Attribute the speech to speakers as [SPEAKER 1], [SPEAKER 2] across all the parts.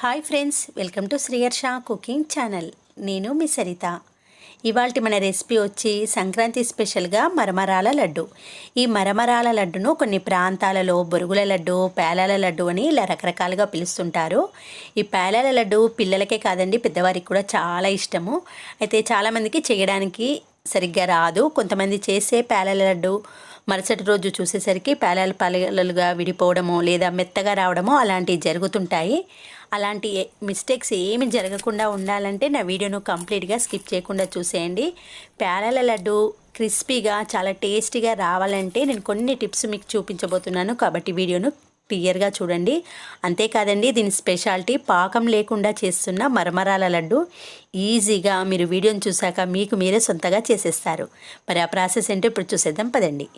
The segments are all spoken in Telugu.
[SPEAKER 1] హాయ్ ఫ్రెండ్స్ వెల్కమ్ టు శ్రీయర్ష కుకింగ్ ఛానల్. నేను మీ సరిత. ఇవాళ మన రెసిపీ వచ్చి సంక్రాంతి స్పెషల్గా మరమరాల లడ్డు. ఈ మరమరాల లడ్డును కొన్ని ప్రాంతాలలో బొరుగుల లడ్డు పేలాల లడ్డు అని ఇలా రకరకాలుగా పిలుస్తుంటారు. ఈ పేలాల లడ్డు పిల్లలకే కాదండి పెద్దవారికి కూడా చాలా ఇష్టము. అయితే చాలామందికి చేయడానికి సరిగ్గా రాదు. కొంతమంది చేసే పేలాల లడ్డు మరుసటి రోజు చూసేసరికి పేలాలు పాలలుగా విడిపోవడము లేదా మెత్తగా రావడము అలాంటివి జరుగుతుంటాయి. అలాంటి మిస్టేక్స్ ఏమి జరగకుండా ఉండాలంటే నా వీడియోను కంప్లీట్గా స్కిప్ చేయకుండా చూసేయండి. ప్యారల లడ్డు క్రిస్పీగా చాలా టేస్టీగా రావాలంటే నేను కొన్ని టిప్స్ మీకు చూపించబోతున్నాను. కాబట్టి వీడియోను క్లియర్గా చూడండి. అంతేకాదండి దీని స్పెషాలిటీ పాకం లేకుండా చేస్తున్న మరమరాల లడ్డు. ఈజీగా మీరు వీడియోని చూశాక మీకు మీరే సొంతగా చేసేస్తారు. మరి ఆ ప్రాసెస్ ఏంటో ఇప్పుడు చూసేద్దాం పదండి.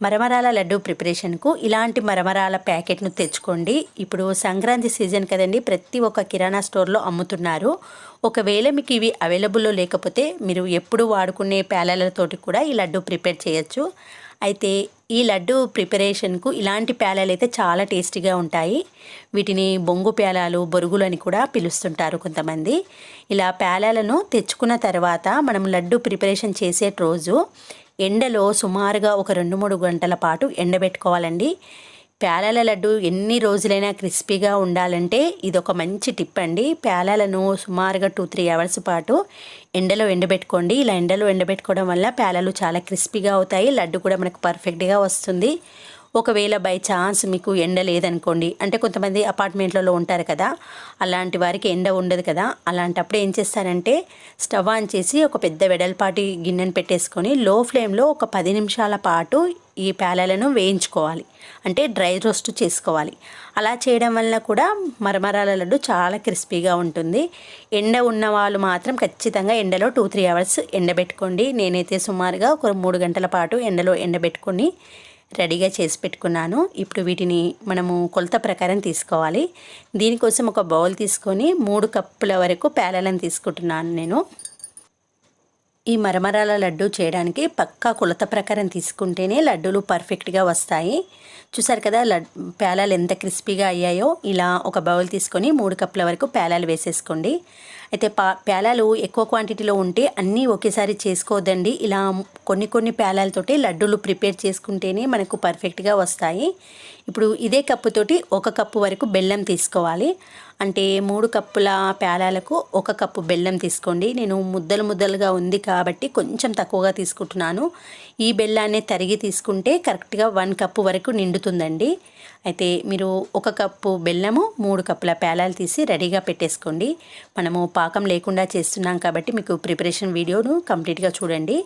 [SPEAKER 1] మరమరాల లడ్డు ప్రిపరేషన్కు ఇలాంటి మరమరాల ప్యాకెట్ను తెచ్చుకోండి. ఇప్పుడు సంక్రాంతి సీజన్ కదండి ప్రతి ఒక్క కిరాణా స్టోర్లో అమ్ముతున్నారు. ఒకవేళ మీకు ఇవి అవైలబుల్లో లేకపోతే మీరు ఎప్పుడు వాడుకునే ప్యాలలతోటి కూడా ఈ లడ్డు ప్రిపేర్ చేయొచ్చు. అయితే ఈ లడ్డు ప్రిపరేషన్కు ఇలాంటి ప్యాలలు అయితే చాలా టేస్టీగా ఉంటాయి. వీటిని బొంగు పేలాలు బొరుగులు అని కూడా పిలుస్తుంటారు కొంతమంది. ఇలా ప్యాలలను తెచ్చుకున్న తర్వాత మనం లడ్డు ప్రిపరేషన్ చేసే రోజు ఎండలో సుమారుగా ఒక రెండు మూడు గంటల పాటు ఎండబెట్టుకోవాలండి. పేలాల లడ్డు ఎన్ని రోజులైనా క్రిస్పీగా ఉండాలంటే ఇది ఒక మంచి టిప్ అండి. పేలాలను సుమారుగా టూ త్రీ అవర్స్ పాటు ఎండలో ఎండబెట్టుకోండి. ఇలా ఎండలో ఎండబెట్టుకోవడం వల్ల పేలాలు చాలా క్రిస్పీగా అవుతాయి. లడ్డు కూడా మనకు పర్ఫెక్ట్గా వస్తుంది. ఒకవేళ బై ఛాన్స్ మీకు ఎండ లేదనుకోండి అంటే కొంతమంది అపార్ట్మెంట్లలో ఉంటారు కదా అలాంటి వారికి ఎండ ఉండదు కదా అలాంటప్పుడు ఏం చేస్తారంటే స్టవ్ ఆన్ చేసి ఒక పెద్ద వెడల్పాటి గిన్నెను పెట్టేసుకొని లో ఫ్లేమ్లో ఒక పది నిమిషాల పాటు ఈ ప్యాలలను వేయించుకోవాలి. అంటే డ్రై రోస్ట్ చేసుకోవాలి. అలా చేయడం వల్ల కూడా మరమరాల లడ్డు చాలా క్రిస్పీగా ఉంటుంది. ఎండ ఉన్న వాళ్ళు మాత్రం ఖచ్చితంగా ఎండలో టూ త్రీ అవర్స్ ఎండబెట్టుకోండి. నేనైతే సుమారుగా ఒక మూడు గంటల పాటు ఎండలో ఎండబెట్టుకొని రెడీగా చేసి పెట్టుకున్నాను. ఇప్పుడు వీటిని మనము కొలత ప్రకారం తీసుకోవాలి. దీనికోసం ఒక బౌల్ తీసుకొని మూడు కప్పుల వరకు పేలాలను తీసుకుంటున్నాను నేను. ఈ మరమరాల లడ్డు చేయడానికి పక్కా కొలత ప్రకారం తీసుకుంటేనే లడ్డూలు పర్ఫెక్ట్గా వస్తాయి. చూసారు కదా లడ్ పేలాలు ఎంత క్రిస్పీగా అయ్యాయో. ఇలా ఒక బౌల్ తీసుకొని మూడు కప్పుల వరకు పేలాలు వేసేసుకోండి. అయితే పా పేలాలు ఎక్కువ క్వాంటిటీలో ఉంటే అన్నీ ఒకేసారి చేసుకోవద్దండి. ఇలా కొన్ని కొన్ని పేలాలతోటి లడ్డూలు ప్రిపేర్ చేసుకుంటేనే మనకు పర్ఫెక్ట్గా వస్తాయి. ఇప్పుడు ఇదే కప్పుతోటి ఒక కప్పు వరకు బెల్లం తీసుకోవాలి. అంటే మూడు కప్పుల పేలాలకు ఒక కప్పు బెల్లం తీసుకోండి. నేను ముద్దలు ముద్దలుగా ఉంది కాబట్టి కొంచెం తక్కువగా తీసుకుంటున్నాను. ఈ బెల్లాన్ని తరిగి తీసుకుంటే కరెక్ట్గా వన్ కప్పు వరకు నిండుతుందండి. అయితే మీరు ఒక కప్పు బెల్లము మూడు కప్పుల పేలాలు తీసి రెడీగా పెట్టేసుకోండి. మనము పాకం లేకుండా చేస్తున్నాం కాబట్టి మీకు ప్రిపరేషన్ వీడియోను కంప్లీట్గా చూడండి.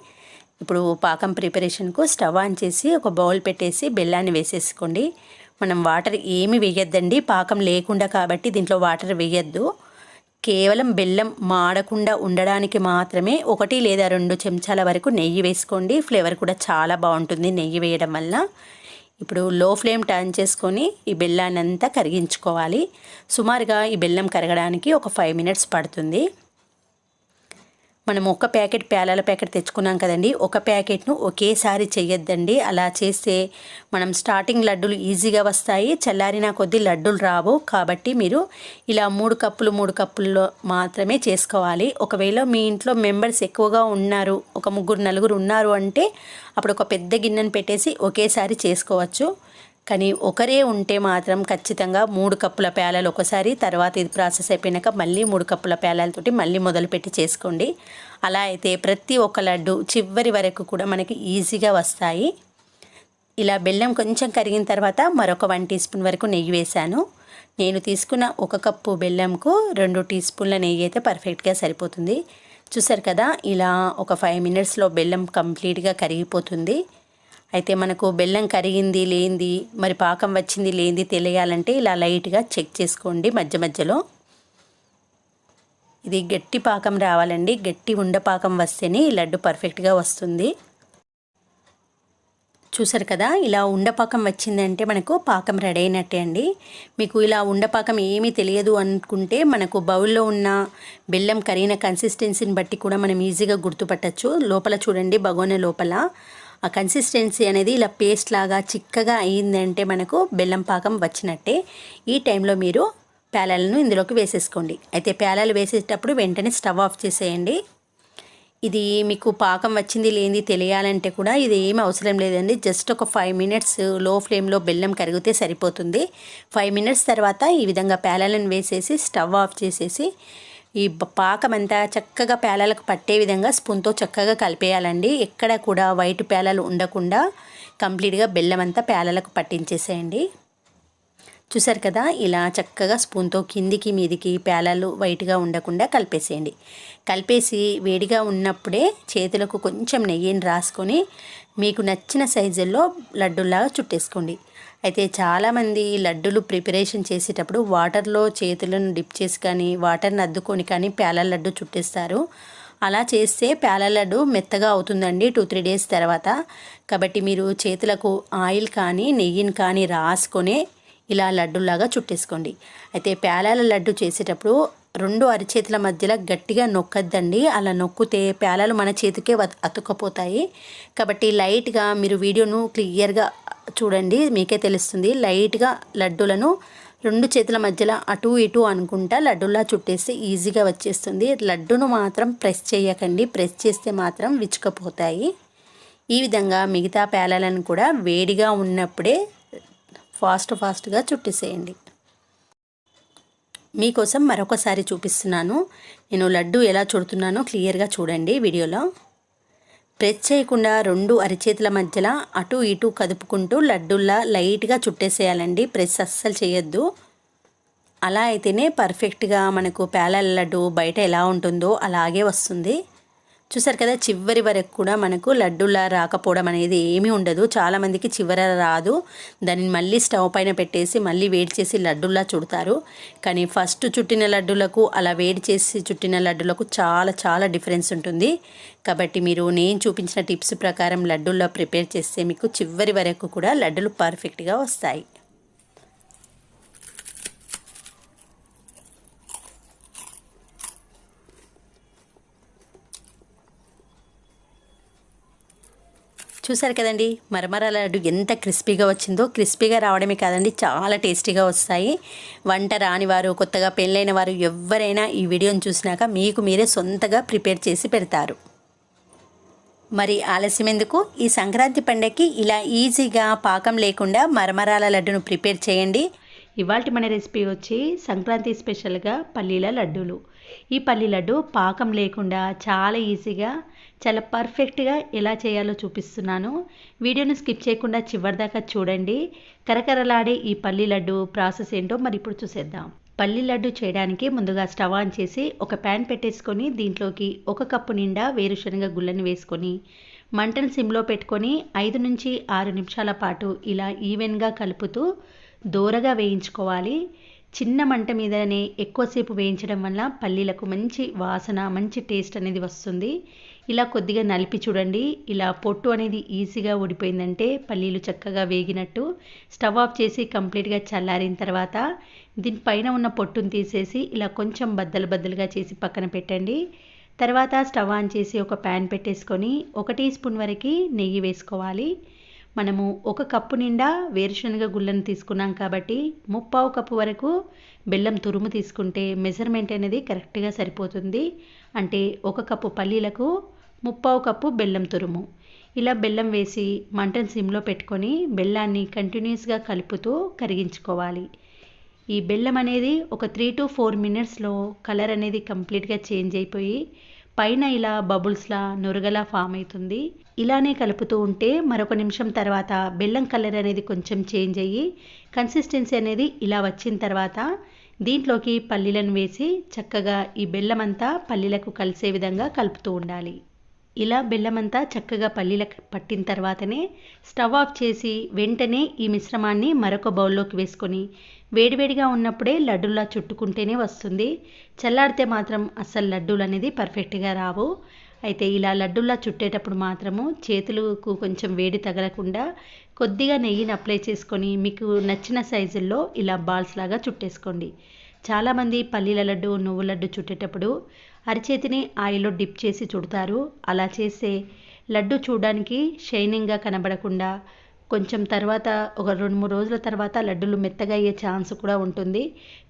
[SPEAKER 1] ఇప్పుడు పాకం ప్రిపరేషన్కు స్టవ్ ఆన్ చేసి ఒక బౌల్ పెట్టేసి బెల్లాన్ని వేసేసుకోండి. మనం వాటర్ ఏమి వేయొద్దండి పాకం లేకుండా కాబట్టి దీంట్లో వాటర్ వేయొద్దు. కేవలం బెల్లం మాడకుండా ఉండడానికి మాత్రమే ఒకటి లేదా రెండు చెంచాల వరకు నెయ్యి వేసుకోండి. ఫ్లేవర్ కూడా చాలా బాగుంటుంది నెయ్యి వేయడం వల్ల. ఇప్పుడు లో ఫ్లేమ్ టర్న్ చేసుకొని ఈ బెల్లాన్ని అంతా కరిగించుకోవాలి. సుమారుగా ఈ బెల్లం కరగడానికి ఒక ఫైవ్ మినిట్స్ పడుతుంది. మనం ఒక ప్యాకెట్ పేలాల ప్యాకెట్ తెచ్చుకున్నాం కదండి. ఒక ప్యాకెట్ను ఒకేసారి చేయొద్దండి అలా చేస్తే మనం స్టార్టింగ్ లడ్డూలు ఈజీగా వస్తాయి. చల్లారిన కొద్దీ లడ్డూలు రావు. కాబట్టి మీరు ఇలా మూడు కప్పులు మూడు కప్పుల్లో మాత్రమే చేసుకోవాలి. ఒకవేళ మీ ఇంట్లో మెంబర్స్ ఎక్కువగా ఉన్నారు ఒక ముగ్గురు నలుగురు ఉన్నారు అంటే అప్పుడు ఒక పెద్ద గిన్నెను పెట్టేసి ఒకేసారి చేసుకోవచ్చు. కానీ ఒకరే ఉంటే మాత్రం ఖచ్చితంగా మూడు కప్పుల ప్యాలలు ఒకసారి తర్వాత ఇది ప్రాసెస్ అయిపోయినాక మళ్ళీ మూడు కప్పుల ప్యాలలతోటి మళ్ళీ మొదలుపెట్టి చేసుకోండి. అలా అయితే ప్రతి ఒక్క లడ్డు చివరి వరకు కూడా మనకి ఈజీగా వస్తాయి. ఇలా బెల్లం కొంచెం కరిగిన తర్వాత మరొక వన్ టీ స్పూన్ వరకు నెయ్యి వేశాను. నేను తీసుకున్న ఒక కప్పు బెల్లంకు రెండు టీ స్పూన్ల నెయ్యి అయితే పర్ఫెక్ట్గా సరిపోతుంది. చూసారు కదా ఇలా ఒక ఫైవ్ మినిట్స్లో బెల్లం కంప్లీట్గా కరిగిపోతుంది. అయితే మనకు బెల్లం కరిగింది లేనిది మరి పాకం వచ్చింది లేనిది తెలియాలంటే ఇలా లైట్గా చెక్ చేసుకోండి మధ్య మధ్యలో. ఇది గట్టి పాకం రావాలండి. గట్టి ఉండ పాకం వస్తేనే ఈ లడ్డు పర్ఫెక్ట్గా వస్తుంది. చూసారు కదా ఇలా ఉండపాకం వచ్చిందంటే మనకు పాకం రెడీ అయినట్టే అండి. మీకు ఇలా ఉండపాకం ఏమీ తెలియదు అనుకుంటే మనకు బౌల్లో ఉన్న బెల్లం కరిగిన కన్సిస్టెన్సీని బట్టి కూడా మనం ఈజీగా గుర్తుపట్టచ్చు. లోపల చూడండి బగోన లోపల. ఆ కన్సిస్టెన్సీ అనేది ఇలా పేస్ట్ లాగా చిక్కగా అయిందంటే మనకు బెల్లం పాకం వచ్చినట్టే. ఈ టైంలో మీరు ప్యాలలను ఇందులోకి వేసేసుకోండి. అయితే ప్యాలలు వేసేటప్పుడు వెంటనే స్టవ్ ఆఫ్ చేసేయండి. ఇది మీకు పాకం వచ్చింది లేనిది తెలియాలంటే కూడా ఇది ఏమి అవసరం లేదండి. జస్ట్ ఒక ఫైవ్ మినిట్స్లో ఫ్లేమ్లో బెల్లం కరిగితే సరిపోతుంది. ఫైవ్ మినిట్స్ తర్వాత ఈ విధంగా ప్యాలలను వేసేసి స్టవ్ ఆఫ్ చేసేసి ఈ పాకం అంతా చక్కగా పేలాలకు పట్టే విధంగా స్పూన్తో చక్కగా కలిపేయాలండి. ఎక్కడ కూడా వైట్ పేలాలు ఉండకుండా కంప్లీట్గా బెల్లం అంతా పేలాలకు పట్టించేసేయండి. చూసారు కదా ఇలా చక్కగా స్పూన్తో కిందికి మీదికి పేలాలు వైట్గా ఉండకుండా కలిపేసేయండి. కలిపేసి వేడిగా ఉన్నప్పుడే చేతులకు కొంచెం నెయ్యిని రాసుకొని మీకు నచ్చిన సైజుల్లో లడ్డూలాగా చుట్టేసుకోండి. అయితే చాలామంది లడ్డులు ప్రిపరేషన్ చేసేటప్పుడు వాటర్లో చేతులను డిప్ చేసి కానీ వాటర్ని అద్దుకొని కానీ పేలాల లడ్డు చుట్టేస్తారు. అలా చేస్తే పేల లడ్డు మెత్తగా అవుతుందండి టూ త్రీ డేస్ తర్వాత. కాబట్టి మీరు చేతులకు ఆయిల్ కానీ నెయ్యిని కానీ రాసుకొని ఇలా లడ్డులాగా చుట్టేసుకోండి. అయితే పేలాల లడ్డు చేసేటప్పుడు రెండు అరిచేతుల మధ్యలో గట్టిగా నొక్కద్దండి. అలా నొక్కితే పేలాలు మన చేతికే అతుక్కపోతాయి. కాబట్టి లైట్గా మీరు వీడియోను క్లియర్గా చూడండి మీకే తెలుస్తుంది. లైట్గా లడ్డులను రెండు చేతుల మధ్యలో అటు ఇటు అనుకుంటా లడ్డులా చుట్టేస్తే ఈజీగా వచ్చేస్తుంది. లడ్డును మాత్రం ప్రెస్ చేయకండి. ప్రెస్ చేస్తే మాత్రం విచ్చుకపోతాయి. ఈ విధంగా మిగతా పేలాలను కూడా వేడిగా ఉన్నప్పుడే ఫాస్ట్ ఫాస్ట్గా చుట్టేసేయండి. మీకోసం మరొకసారి చూపిస్తున్నాను. నేను లడ్డు ఎలా చుడుతున్నానో క్లియర్గా చూడండి వీడియోలో. ప్రెస్ చేయకుండా రెండు అరిచేతుల మధ్యలో అటు ఇటు కదుపుకుంటూ లడ్డుల్లా లైట్గా చుట్టేసేయాలండి. ప్రెస్ అస్సలు చేయొద్దు. అలా అయితేనే పర్ఫెక్ట్గా మనకు పేలల లడ్డు బయట ఎలా ఉంటుందో అలాగే వస్తుంది. చూసారు కదా చివరి వరకు కూడా మనకు లడ్డూలా రాకపోవడం అనేది ఏమీ ఉండదు. చాలామందికి చివర రాదు. దాన్ని మళ్ళీ స్టవ్ పైన పెట్టేసి మళ్ళీ వేడి చేసి లడ్డూలా చుడతారు. కానీ ఫస్ట్ చుట్టిన లడ్డులకు అలా వేడి చేసి చుట్టిన లడ్డులకు చాలా చాలా డిఫరెన్స్ ఉంటుంది. కాబట్టి మీరు నేను చూపించిన టిప్స్ ప్రకారం లడ్డూల్లో ప్రిపేర్ చేస్తే మీకు చివరి వరకు కూడా లడ్డులు పర్ఫెక్ట్గా వస్తాయి. చూసారు కదండి మరమర లడ్డు ఎంత క్రిస్పీగా వచ్చిందో క్రిస్పీగా రావడమే కాదండి చాలా టేస్టీగా వస్తాయి. వంట రాని వారు కొత్తగా పెళ్ళైన వారు ఎవరైనా ఈ వీడియోని చూసినాక మీకు మీరే సొంతగా ప్రిపేర్ చేసి పెడతారు. మరి ఆలస్యం ఎందుకు? ఈ సంక్రాంతి పండగకి ఇలా ఈజీగా పాకం లేకుండా మరమరాల లడ్డును ప్రిపేర్ చేయండి. ఇవాళ మన రెసిపీ వచ్చి సంక్రాంతి స్పెషల్గా పల్లీల లడ్డూలు. ఈ పల్లీ లడ్డు పాకం లేకుండా చాలా ఈజీగా చాలా పర్ఫెక్ట్గా ఎలా చేయాలో చూపిస్తున్నాను. వీడియోను స్కిప్ చేయకుండా చివరిదాకా చూడండి. కరకరలాడే ఈ పల్లీ లడ్డు ప్రాసెస్ ఏంటో మరి ఇప్పుడు చూసేద్దాం. పల్లి లడ్డు చేయడానికి ముందుగా స్టవ్ ఆన్ చేసి ఒక ప్యాన్ పెట్టేసుకొని దీంట్లోకి ఒక కప్పు నిండా వేరుశనగ గుళ్ళని వేసుకొని మంటను సిమ్లో పెట్టుకొని ఐదు నుంచి ఆరు నిమిషాల పాటు ఇలా ఈవెన్గా కలుపుతూ దూరగా వేయించుకోవాలి. చిన్న మంట మీదనే ఎక్కువసేపు వేయించడం వల్ల పల్లీలకు మంచి వాసన మంచి టేస్ట్ అనేది వస్తుంది. ఇలా కొద్దిగా నలిపి చూడండి. ఇలా పొట్టు అనేది ఈజీగా ఊడిపోయిందంటే పల్లీలు చక్కగా వేగినట్టు స్టవ్ ఆఫ్ చేసి కంప్లీట్గా చల్లారిన తర్వాత దీనిపైన ఉన్న పొట్టును తీసేసి ఇలా కొంచెం బద్దలు బద్దలుగా చేసి పక్కన పెట్టండి. తర్వాత స్టవ్ ఆన్ చేసి ఒక ప్యాన్ పెట్టేసుకొని ఒక టీ స్పూన్ వరకు నెయ్యి వేసుకోవాలి. మనము ఒక కప్పు నిండా వేరుశనగ గుళ్ళను తీసుకున్నాం కాబట్టి ముప్పావు కప్పు వరకు బెల్లం తురుము తీసుకుంటే మెజర్మెంట్ అనేది కరెక్ట్గా సరిపోతుంది. అంటే ఒక కప్పు పల్లీలకు ముప్పావు కప్పు బెల్లం తురుము. ఇలా బెల్లం వేసి మంటను సిమ్లో పెట్టుకొని బెల్లాన్ని కంటిన్యూస్గా కలుపుతూ కరిగించుకోవాలి. ఈ బెల్లం అనేది ఒక త్రీ టు ఫోర్ మినిట్స్లో కలర్ అనేది కంప్లీట్గా చేంజ్ అయిపోయి పైన ఇలా బబుల్స్లా నురగలా ఫామ్ అవుతుంది. ఇలానే కలుపుతూ ఉంటే మరొక నిమిషం తర్వాత బెల్లం కలర్ అనేది కొంచెం చేంజ్ అయ్యి కన్సిస్టెన్సీ అనేది ఇలా వచ్చిన తర్వాత దీంట్లోకి పల్లీలను వేసి చక్కగా ఈ బెల్లం అంతా పల్లీలకు కలిసే విధంగా కలుపుతూ ఉండాలి. ఇలా బెల్లం అంతా చక్కగా పల్లీల పట్టిన తర్వాతనే స్టవ్ ఆఫ్ చేసి వెంటనే ఈ మిశ్రమాన్ని మరొక బౌల్లోకి వేసుకొని వేడివేడిగా ఉన్నప్పుడే లడ్డూలా చుట్టుకుంటేనే వస్తుంది. చల్లారితే మాత్రం అస్సలు లడ్డూలు అనేది పర్ఫెక్ట్గా రావు. అయితే ఇలా లడ్డూలా చుట్టేటప్పుడు మాత్రము చేతులకు కొంచెం వేడి తగలకుండా కొద్దిగా నెయ్యిని అప్లై చేసుకొని మీకు నచ్చిన సైజుల్లో ఇలా బాల్స్ లాగా చుట్టేసుకోండి. చాలామంది పల్లీల లడ్డు నువ్వు లడ్డు చుట్టేటప్పుడు అరిచేతిని ఆయిల్లో డిప్ చేసి చుడతారు. అలా చేస్తే లడ్డు చూడడానికి షైనింగ్గా కనబడకుండా కొంచెం తర్వాత ఒక రెండు మూడు రోజుల తర్వాత లడ్డూలు మెత్తగా అయ్యే ఛాన్స్ కూడా ఉంటుంది.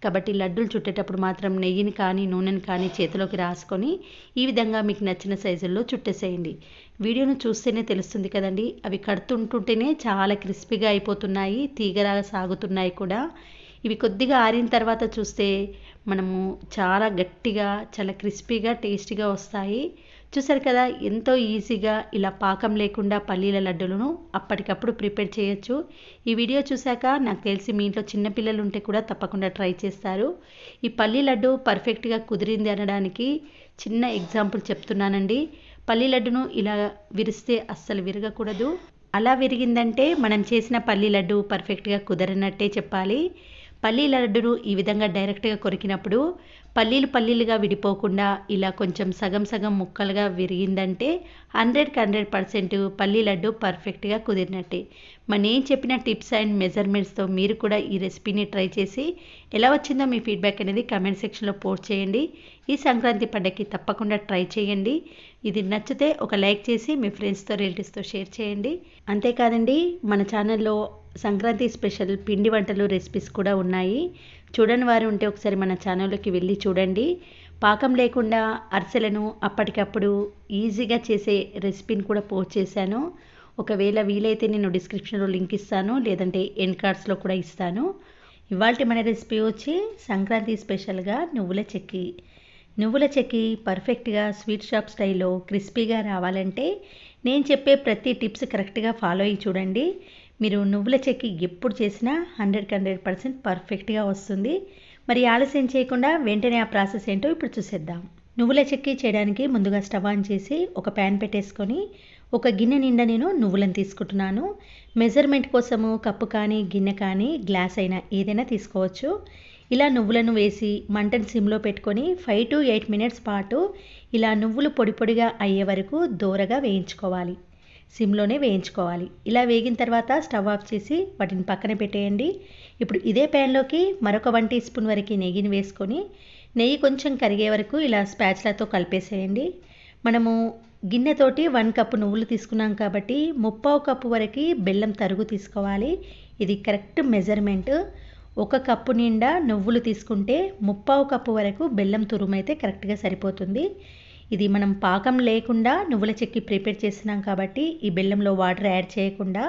[SPEAKER 1] కాబట్టి లడ్డూలు చుట్టేటప్పుడు మాత్రం నెయ్యిని కానీ నూనెని కానీ చేతిలోకి రాసుకొని ఈ విధంగా మీకు నచ్చిన సైజుల్లో చుట్టేసేయండి. వీడియోను చూస్తేనే తెలుస్తుంది కదండి అవి కడుతుంటుంటేనే చాలా క్రిస్పీగా అయిపోతున్నాయి తీగలాగా సాగుతున్నాయి కూడా. ఇవి కొద్దిగా ఆరిన తర్వాత చూస్తే మనము చాలా గట్టిగా చాలా క్రిస్పీగా టేస్టీగా వస్తాయి. చూసారు కదా ఎంతో ఈజీగా ఇలా పాకం లేకుండా పల్లీల లడ్డులను అప్పటికప్పుడు ప్రిపేర్ చేయొచ్చు. ఈ వీడియో చూశాక నాకు తెలిసి మీ ఇంట్లో చిన్నపిల్లలు ఉంటే కూడా తప్పకుండా ట్రై చేస్తారు. ఈ పల్లీ లడ్డు పర్ఫెక్ట్గా కుదిరింది అనడానికి చిన్న ఎగ్జాంపుల్ చెప్తున్నానండి. పల్లీ లడ్డును ఇలా విరిస్తే అస్సలు విరగకూడదు. అలా విరిగిందంటే మనం చేసిన పల్లీ లడ్డు పర్ఫెక్ట్గా కుదరనట్టే చెప్పాలి. పల్లీ లడ్డును ఈ విధంగా డైరెక్ట్గా కొరికినప్పుడు పల్లీలు పల్లీలుగా విడిపోకుండా ఇలా కొంచెం సగం సగం ముక్కలుగా విరిగిందంటే హండ్రెడ్కి హండ్రెడ్ పర్సెంట్ పల్లీ లడ్డు పర్ఫెక్ట్గా కుదిరినట్టే. మరి నేను చెప్పిన టిప్స్ అండ్ మెజర్మెంట్స్తో మీరు కూడా ఈ రెసిపీని ట్రై చేసి ఎలా వచ్చిందో మీ ఫీడ్బ్యాక్ అనేది కమెంట్ సెక్షన్లో పోస్ట్ చేయండి. ఈ సంక్రాంతి పండగకి తప్పకుండా ట్రై చేయండి. ఇది నచ్చితే ఒక లైక్ చేసి మీ ఫ్రెండ్స్తో రిలేటివ్స్తో షేర్ చేయండి. అంతేకాదండి మన ఛానల్లో సంక్రాంతి స్పెషల్ పిండి వంటలు రెసిపీస్ కూడా ఉన్నాయి. చూడని వారు ఉంటే ఒకసారి మన ఛానల్లోకి వెళ్ళి చూడండి. పాకం లేకుండా అరిసెలను అప్పటికప్పుడు ఈజీగా చేసే రెసిపీని కూడా పోస్ట్ చేశాను. ఒకవేళ వీలైతే నేను డిస్క్రిప్షన్లో లింక్ ఇస్తాను లేదంటే ఎన్ కార్డ్స్లో కూడా ఇస్తాను. ఇవాళ మన రెసిపీ వచ్చి సంక్రాంతి స్పెషల్గా నువ్వుల చెక్కి. నువ్వుల చెక్కి పర్ఫెక్ట్గా స్వీట్ షాప్ స్టైల్లో క్రిస్పీగా రావాలంటే నేను చెప్పే ప్రతి టిప్స్ కరెక్ట్గా ఫాలో అయ్యి చూడండి. మీరు నువ్వుల చెక్కి ఎప్పుడు చేసినా హండ్రెడ్కి హండ్రెడ్ పర్సెంట్ పర్ఫెక్ట్గా వస్తుంది. మరి ఆలస్యం చేయకుండా వెంటనే ఆ ప్రాసెస్ ఏంటో ఇప్పుడు చూసేద్దాం. నువ్వుల చెక్కి చేయడానికి ముందుగా స్టవ్ ఆన్ చేసి ఒక ప్యాన్ పెట్టేసుకొని ఒక గిన్నె నిండా నేను నువ్వులను తీసుకుంటున్నాను. మెజర్మెంట్ కోసము కప్పు కానీ గిన్నె కానీ గ్లాస్ అయినా ఏదైనా తీసుకోవచ్చు. ఇలా నువ్వులను వేసి మంటను సిమ్లో పెట్టుకొని ఫైవ్ టు ఎయిట్ మినిట్స్ పాటు ఇలా నువ్వులు పొడి పొడిగా అయ్యే వరకు దూరగా వేయించుకోవాలి. సిమ్లోనే వేయించుకోవాలి. ఇలా వేగిన తర్వాత స్టవ్ ఆఫ్ చేసి వాటిని పక్కన పెట్టేయండి. ఇప్పుడు ఇదే ప్యాన్లోకి మరొక వన్ టీ స్పూన్ వరకు నెయ్యిని వేసుకొని నెయ్యి కొంచెం కరిగే వరకు ఇలా స్పాచ్లతో కలిపేసేయండి. మనము గిన్నెతోటి వన్ కప్పు నువ్వులు తీసుకున్నాం కాబట్టి ముప్పావు కప్పు వరకు బెల్లం తరుగు తీసుకోవాలి. ఇది కరెక్ట్ మెజర్మెంట్. ఒక కప్పు నిండా నువ్వులు తీసుకుంటే ముప్పావు కప్పు వరకు బెల్లం తురుమైతే కరెక్ట్గా సరిపోతుంది. ఇది మనం పాకం లేకుండా నువ్వుల చెక్కి ప్రిపేర్ చేసినాం కాబట్టి ఈ బెల్లంలో వాటర్ యాడ్ చేయకుండా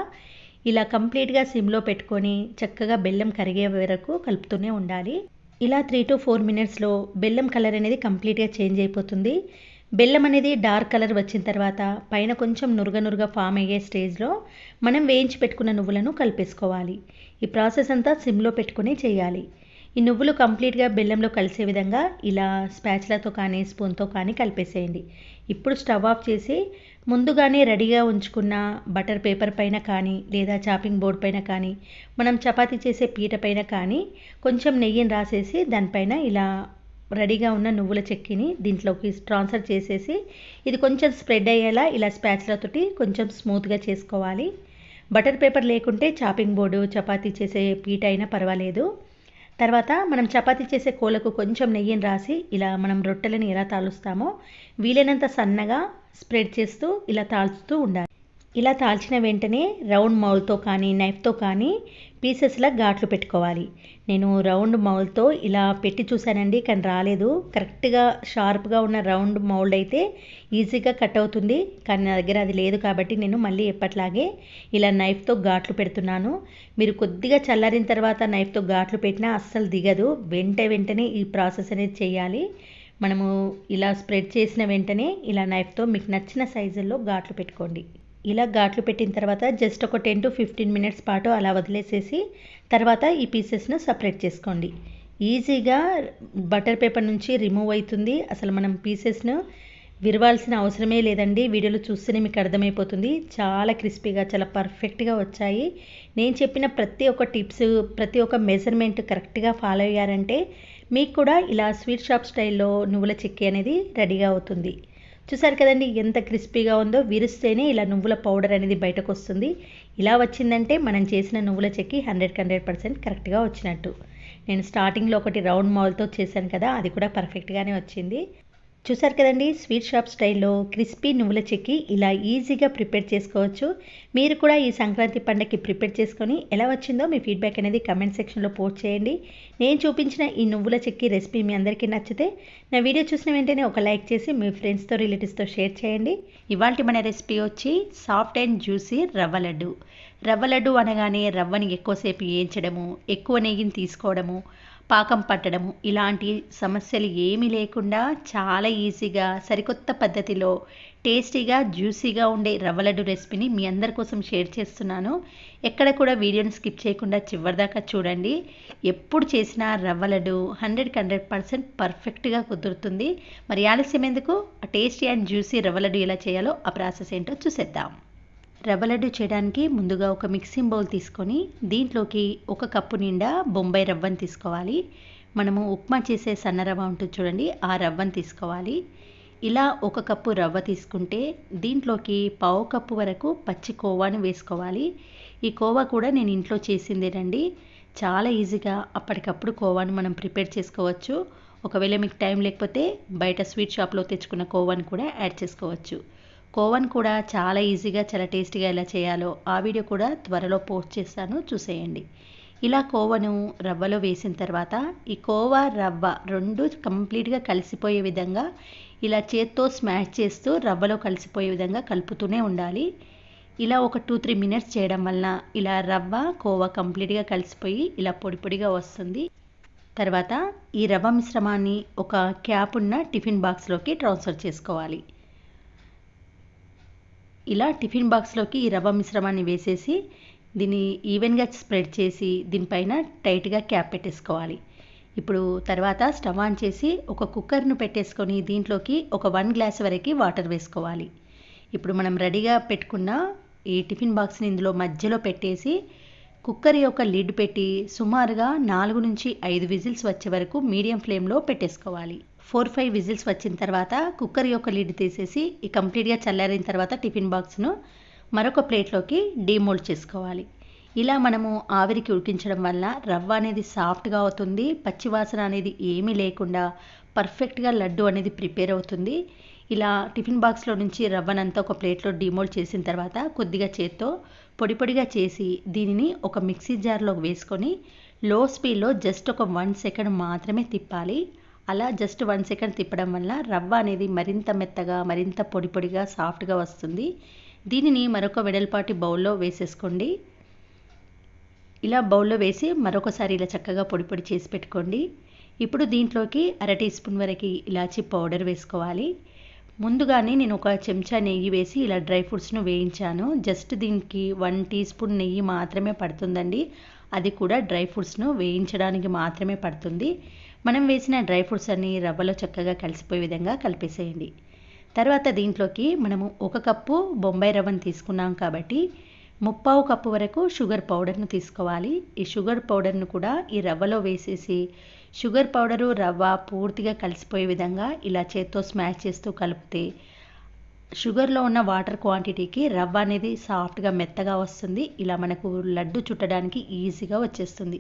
[SPEAKER 1] ఇలా కంప్లీట్గా సిమ్లో పెట్టుకొని చక్కగా బెల్లం కరిగే వరకు కలుపుతూనే ఉండాలి. ఇలా త్రీ టు ఫోర్ మినిట్స్లో బెల్లం కలర్ అనేది కంప్లీట్గా చేంజ్ అయిపోతుంది. బెల్లం అనేది డార్క్ కలర్ వచ్చిన తర్వాత పైన కొంచెం నురుగ నురుగ ఫామ్ అయ్యే స్టేజ్లో మనం వేయించి పెట్టుకున్న నువ్వులను కలిపేసుకోవాలి. ఈ ప్రాసెస్ అంతా సిమ్లో పెట్టుకుని చేయాలి. ఈ నువ్వులు కంప్లీట్గా బెల్లంలో కలిసే విధంగా ఇలా స్పాచ్లతో కానీ స్పూన్తో కానీ కలిపేసేయండి. ఇప్పుడు స్టవ్ ఆఫ్ చేసి ముందుగానే రెడీగా ఉంచుకున్న బటర్ పేపర్ పైన కానీ లేదా చాపింగ్ బోర్డ్ పైన కానీ మనం చపాతీ చేసే పీట పైన కానీ కొంచెం నెయ్యిని రాసేసి దానిపైన ఇలా రెడీగా ఉన్న నువ్వుల చెక్కిని దీంట్లోకి ట్రాన్స్ఫర్ చేసేసి ఇది కొంచెం స్ప్రెడ్ అయ్యేలా ఇలా స్పాచ్లతోటి కొంచెం స్మూత్గా చేసుకోవాలి. బటర్ పేపర్ లేకుంటే చాపింగ్ బోర్డు చపాతీ చేసే పీట అయినా పర్వాలేదు. తర్వాత మనం చపాతీ చేసే కోలకు కొంచెం నెయ్యిని రాసి ఇలా మనం రొట్టెలను ఎలా తాలుస్తామో వీలైనంత సన్నగా స్ప్రెడ్ చేస్తూ ఇలా తాల్చుతూ ఉండాలి. ఇలా తాల్చిన వెంటనే రౌండ్ మౌల్తో కానీ నైఫ్తో కానీ పీసెస్లా ఘాట్లు పెట్టుకోవాలి. నేను రౌండ్ మౌల్తో ఇలా పెట్టి చూశానండి కానీ రాలేదు. కరెక్ట్గా షార్ప్గా ఉన్న రౌండ్ మౌల్డ్ అయితే ఈజీగా కట్ అవుతుంది. కానీ నా దగ్గర అది లేదు కాబట్టి నేను మళ్ళీ ఎప్పట్లాగే ఇలా నైఫ్తో ఘాట్లు పెడుతున్నాను. మీరు కొద్దిగా చల్లారిన తర్వాత నైఫ్తో ఘాట్లు పెట్టినా అస్సలు దిగదు. వెంట వెంటనే ఈ ప్రాసెస్ అనేది చేయాలి. మనము ఇలా స్ప్రెడ్ చేసిన వెంటనే ఇలా నైఫ్తో మీకు నచ్చిన సైజుల్లో ఘాట్లు పెట్టుకోండి. ఇలా ఘాట్లు పెట్టిన తర్వాత జస్ట్ ఒక టెన్ టు ఫిఫ్టీన్ మినిట్స్ పాటు అలా వదిలేసేసి తర్వాత ఈ పీసెస్ను సపరేట్ చేసుకోండి. ఈజీగా బటర్ పేపర్ నుంచి రిమూవ్ అవుతుంది. అసలు మనం పీసెస్ను విరవాల్సిన అవసరమే లేదండి. వీడియోలో చూస్తేనే మీకు అర్థమైపోతుంది. చాలా క్రిస్పీగా చాలా పర్ఫెక్ట్గా వచ్చాయి. నేను చెప్పిన ప్రతి ఒక్క టిప్స్ ప్రతి ఒక్క మెజర్మెంట్ కరెక్ట్గా ఫాలో అయ్యారంటే మీకు కూడా ఇలా స్వీట్ షాప్ స్టైల్లో నువ్వుల చెక్కి అనేది రెడీగా అవుతుంది. చూసారు కదండి ఎంత క్రిస్పీగా ఉందో. విరిస్తేనే ఇలా నువ్వుల పౌడర్ అనేది బయటకు వస్తుంది. ఇలా వచ్చిందంటే మనం చేసిన నువ్వుల చెక్కి హండ్రెడ్కి హండ్రెడ్ పర్సెంట్ కరెక్ట్గా వచ్చినట్టు. నేను స్టార్టింగ్లో ఒకటి రౌండ్ మౌల్తో చేశాను కదా అది కూడా పర్ఫెక్ట్గానే వచ్చింది. చూసారు కదండి స్వీట్ షాప్ స్టైల్లో క్రిస్పీ నువ్వుల చెక్కి ఇలా ఈజీగా ప్రిపేర్ చేసుకోవచ్చు. మీరు కూడా ఈ సంక్రాంతి పండగకి ప్రిపేర్ చేసుకొని ఎలా వచ్చిందో మీ ఫీడ్బ్యాక్ అనేది కమెంట్ సెక్షన్లో పోస్ట్ చేయండి. నేను చూపించిన ఈ నువ్వుల చెక్కి రెసిపీ మీ అందరికీ నచ్చితే నా వీడియో చూసిన వెంటనే ఒక లైక్ చేసి మీ ఫ్రెండ్స్తో రిలేటివ్స్తో షేర్ చేయండి. ఇవాళ మన రెసిపీ వచ్చి సాఫ్ట్ అండ్ జ్యూసీ రవ్వ లడ్డు. రవ్వ లడ్డు అనగానే రవ్వని ఎక్కువసేపు వేయించడము ఎక్కువ నెయ్యిని తీసుకోవడము పాకం పట్టడము. ఇలాంటి సమస్యలు ఏమీ లేకుండా చాలా ఈజీగా సరికొత్త పద్ధతిలో టేస్టీగా జ్యూసీగా ఉండే రవ్వ లడ్డు రెసిపీని మీ అందరి కోసం షేర్ చేస్తున్నాను. ఎక్కడ కూడా వీడియోని స్కిప్ చేయకుండా చివరిదాకా చూడండి. ఎప్పుడు చేసినా రవ్వ లడ్డు హండ్రెడ్కి హండ్రెడ్ పర్సెంట్ పర్ఫెక్ట్గా కుదురుతుంది. మరి ఆలస్యం ఎందుకు? ఆ టేస్టీ అండ్ జ్యూసీ రవ్వ లడ్డు ఎలా చేయాలో ఆ ప్రాసెస్ ఏంటో చూసేద్దాం. రవ్వ లడ్డు చేయడానికి ముందుగా ఒక మిక్సింగ్ బౌల్ తీసుకొని దీంట్లోకి ఒక కప్పు నిండా బొంబాయి రవ్వను తీసుకోవాలి. మనము ఉప్మా చేసే సన్న రవ్వ ఉంటుంది చూడండి ఆ రవ్వను తీసుకోవాలి. ఇలా ఒక కప్పు రవ్వ తీసుకుంటే దీంట్లోకి పావు కప్పు వరకు పచ్చి కోవాను వేసుకోవాలి. ఈ కోవా కూడా నేను ఇంట్లో చేసిందేనండి. చాలా ఈజీగా అప్పటికప్పుడు కోవాను మనం ప్రిపేర్ చేసుకోవచ్చు. ఒకవేళ మీకు టైం లేకపోతే బయట స్వీట్ షాప్లో తెచ్చుకున్న కోవాను కూడా యాడ్ చేసుకోవచ్చు. కోవన్ కూడా చాలా ఈజీగా చాలా టేస్టీగా ఎలా చేయాలో ఆ వీడియో కూడా త్వరలో పోస్ట్ చేస్తాను. చూసేయండి. ఇలా కోవను రవ్వలో వేసిన తర్వాత ఈ కోవా రవ్వ రెండు కంప్లీట్గా కలిసిపోయే విధంగా ఇలా చేత్తో స్మాష్ చేస్తూ రవ్వలో కలిసిపోయే విధంగా కలుపుతూనే ఉండాలి. ఇలా ఒక టూ త్రీ మినిట్స్ చేయడం వలన ఇలా రవ్వ కోవా కంప్లీట్గా కలిసిపోయి ఇలా పొడి పొడిగా వస్తుంది. తర్వాత ఈ రవ్వ మిశ్రమాన్ని ఒక క్యాప్ ఉన్న టిఫిన్ బాక్స్లోకి ట్రాన్స్ఫర్ చేసుకోవాలి. ఇలా టిఫిన్ బాక్స్లోకి ఈ రవ్వ మిశ్రమాన్ని వేసేసి దీన్ని ఈవెన్గా స్ప్రెడ్ చేసి దీనిపైన టైట్గా క్యాప్ పెట్టేసుకోవాలి. ఇప్పుడు తర్వాత స్టవ్ ఆన్ చేసి ఒక కుక్కర్ను పెట్టేసుకొని దీంట్లోకి ఒక వన్ గ్లాస్ వరకు వాటర్ వేసుకోవాలి. ఇప్పుడు మనం రెడీగా పెట్టుకున్న ఈ టిఫిన్ బాక్స్ని ఇందులో మధ్యలో పెట్టేసి కుక్కర్ యొక్క లిడ్ పెట్టి సుమారుగా నాలుగు నుంచి ఐదు విజిల్స్ వచ్చే వరకు మీడియం ఫ్లేమ్లో పెట్టేసుకోవాలి. ఫోర్ ఫైవ్ విజిల్స్ వచ్చిన తర్వాత కుక్కర్ యొక్క లిడ్ తీసేసి ఈ కంప్లీట్గా చల్లారిన తర్వాత టిఫిన్ బాక్స్ను మరొక ప్లేట్లోకి డీమోల్డ్ చేసుకోవాలి. ఇలా మనము ఆవిరికి ఉడికించడం వల్ల రవ్వ అనేది సాఫ్ట్గా అవుతుంది పచ్చివాసన అనేది ఏమీ లేకుండా పర్ఫెక్ట్గా లడ్డు అనేది ప్రిపేర్ అవుతుంది. ఇలా టిఫిన్ బాక్స్లో నుంచి రవ్వనంతా ఒక ప్లేట్లో డిమోల్డ్ చేసిన తర్వాత కొద్దిగా చేత్తో పొడి పొడిగా చేసి దీనిని ఒక మిక్సీ జార్లో వేసుకొని లో స్పీడ్లో జస్ట్ ఒక వన్ సెకండ్ మాత్రమే తిప్పాలి. అలా జస్ట్ వన్ సెకండ్ తిప్పడం వల్ల రవ్వ అనేది మరింత మెత్తగా మరింత పొడి పొడిగా సాఫ్ట్గా వస్తుంది. దీనిని మరొక వెడల్పాటి బౌల్లో వేసేసుకోండి. ఇలా బౌల్లో వేసి మరొకసారి ఇలా చక్కగా పొడి పొడి చేసి పెట్టుకోండి. ఇప్పుడు దీంట్లోకి అర టీ స్పూన్ వరకు ఇలాచి పౌడర్ వేసుకోవాలి. ముందుగానే నేను ఒక చెంచా నెయ్యి వేసి ఇలా డ్రై ఫ్రూట్స్ను వేయించాను. జస్ట్ దీనికి వన్ టీ స్పూన్ నెయ్యి మాత్రమే పడుతుందండి. అది కూడా డ్రై ఫ్రూట్స్ను వేయించడానికి మాత్రమే పడుతుంది. మనం వేసిన డ్రై ఫ్రూట్స్ అన్ని రవ్వలో చక్కగా కలిసిపోయే విధంగా కలిపేసేయండి. తర్వాత దీంట్లోకి మనము ఒక కప్పు బొంబాయి రవ్వను తీసుకున్నాం కాబట్టి ముప్పావు కప్పు వరకు షుగర్ పౌడర్ను తీసుకోవాలి. ఈ షుగర్ పౌడర్ను కూడా ఈ రవ్వలో వేసేసి షుగర్ పౌడరు రవ్వ పూర్తిగా కలిసిపోయే విధంగా ఇలా చేత్తో స్మాష్ చేస్తూ కలిపితే షుగర్లో ఉన్న వాటర్ క్వాంటిటీకి రవ్వ అనేది సాఫ్ట్గా మెత్తగా వస్తుంది. ఇలా మనకు లడ్డు చుట్టడానికి ఈజీగా వచ్చేస్తుంది.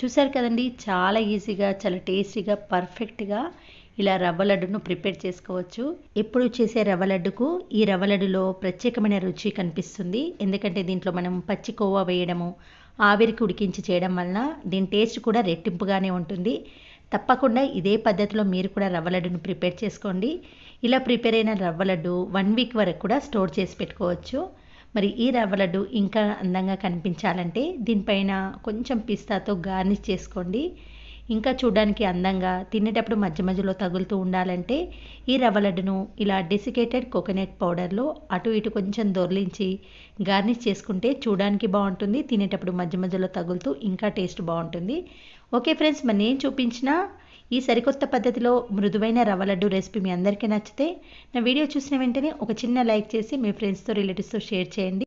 [SPEAKER 1] చూసారు కదండి చాలా ఈజీగా చాలా టేస్టీగా పర్ఫెక్ట్గా ఇలా రవ్వ లడ్డును ప్రిపేర్ చేసుకోవచ్చు. ఎప్పుడు చేసే రవ్వ లడ్డుకు ఈ రవ్వ లడ్డులో ప్రత్యేకమైన రుచి కనిపిస్తుంది. ఎందుకంటే దీంట్లో మనం పచ్చి కోవా వేయడము ఆవిరికి ఉడికించి చేయడం వలన దీని టేస్ట్ కూడా రెట్టింపుగానే ఉంటుంది. తప్పకుండా ఇదే పద్ధతిలో మీరు కూడా రవ్వ లడ్డును ప్రిపేర్ చేసుకోండి. ఇలా ప్రిపేర్ అయిన రవ్వ లడ్డు వన్ వీక్ వరకు కూడా స్టోర్ చేసి పెట్టుకోవచ్చు. మరి ఈ రవ్వ లడ్డు ఇంకా అందంగా కనిపించాలంటే దీనిపైన కొంచెం పిస్తాతో గార్నిష్ చేసుకోండి. ఇంకా చూడడానికి అందంగా తినేటప్పుడు మధ్య మధ్యలో తగులుతూ ఉండాలంటే ఈ రవ్వ లడ్డును ఇలా డెసికేటెడ్ కోకోనట్ పౌడర్లో అటు ఇటు కొంచెం దొర్లించి గార్నిష్ చేసుకుంటే చూడడానికి బాగుంటుంది తినేటప్పుడు మధ్య మధ్యలో తగులుతూ ఇంకా టేస్ట్ బాగుంటుంది. ఓకే ఫ్రెండ్స్ మరి నేను చూపించిన ఈ సరికొత్త పద్ధతిలో మృదువైన రవ్వ లడ్డు రెసిపీ మీ అందరికీ నచ్చితే నా వీడియో చూసిన వెంటనే ఒక చిన్న లైక్ చేసి మీ ఫ్రెండ్స్తో రిలేటివ్స్తో షేర్ చేయండి.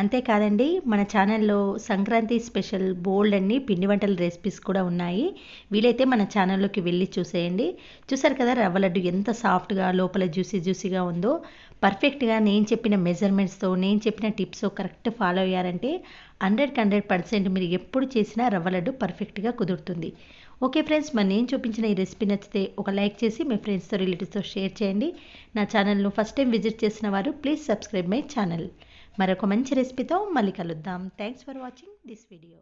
[SPEAKER 1] అంతేకాదండి మన ఛానల్లో సంక్రాంతి స్పెషల్ బోల్డ్ అన్ని పిండి వంటల రెసిపీస్ కూడా ఉన్నాయి. వీలైతే మన ఛానల్లోకి వెళ్ళి చూసేయండి. చూసారు కదా రవ్వ లడ్డు ఎంత సాఫ్ట్గా లోపల జ్యూసీ జ్యూసీగా ఉందో. పర్ఫెక్ట్గా నేను చెప్పిన మెజర్మెంట్స్తో నేను చెప్పిన టిప్స్ కరెక్ట్ ఫాలో అయ్యారంటే హండ్రెడ్కి హండ్రెడ్ పర్సెంట్ మీరు ఎప్పుడు చేసినా రవ్వ లడ్డు పర్ఫెక్ట్గా కుదురుతుంది. ఓకే ఫ్రెండ్స్ మరి నేను చూపించిన ఈ రెసిపీ నచ్చితే ఒక లైక్ చేసి మీ ఫ్రెండ్స్తో రిలేటివ్స్తో షేర్ చేయండి. నా ఛానల్ను ఫస్ట్ టైం విజిట్ చేసిన వారు ప్లీజ్ సబ్స్క్రైబ్ మై ఛానల్. మరొక మంచి రెసిపీతో మళ్ళీ కలుద్దాం. Thanks for watching this video.